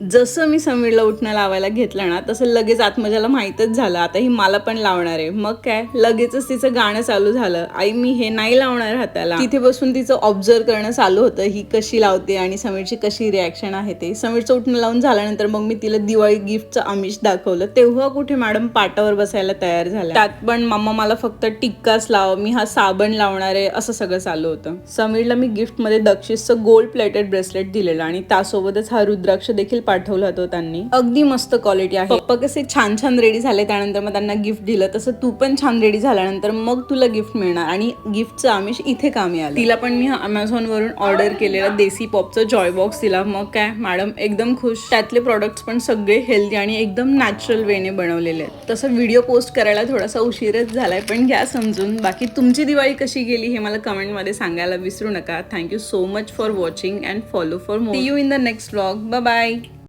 जसं मी समीरला उठणं लावायला घेतलं ना तसं लगेच आत्मजाला माहीतच झालं. आता ही मला पण लावणार आहे. मग काय? लगेचच तिचं गाणं चालू झालं. आई मी हे नाही लावणार हाताला. तिथे बसून तिचं ऑब्झर्व करणं चालू होतं. ही कशी लावते आणि समीरची कशी रिॲक्शन आहे ते. समीरचं उठणं लावून झाल्यानंतर मग मी तिला दिवाळी गिफ्टचं आमिष दाखवलं. तेव्हा कुठे मॅडम पाटावर बसायला तयार झाल्या. त्यात पण मम्मा मला फक्त टिक्काच लाव. मी हा साबण लावणार आहे. असं सगळं चालू होतं. समीरला मी गिफ्टमध्ये दक्षिसचं गोल्ड प्लेटेड ब्रेसलेट दिलेलं आणि त्यासोबतच हा रुद्राक्ष देखील पाठवला होता त्यांनी. अगदी मस्त क्वालिटी आहे. पप्पा कसे छान छान रेडी झाले त्यानंतर मग त्यांना गिफ्ट दिलं. तसं तू पण छान रेडी झाल्यानंतर मग तुला गिफ्ट मिळणार. आणि गिफ्टचं आमिष इथे कामी आलं तिला पण मी अमेझॉन वरून ऑर्डर केलेला. देसी पॉपचं जॉय बॉक्स दिला मग काय मॅडम एकदम खुश. त्यातले प्रॉडक्ट्स पण सगळे हेल्दी आणि एकदम नॅचरल वेने बनवलेले आहेत. तसं व्हिडिओ पोस्ट करायला थोडासा उशीरच झालाय पण घ्या समजून. बाकी तुमची दिवाळी कशी गेली हे मला कमेंटमध्ये सांगायला विसरू नका. Thank you so much for watching and follow for more you in the next vlog bye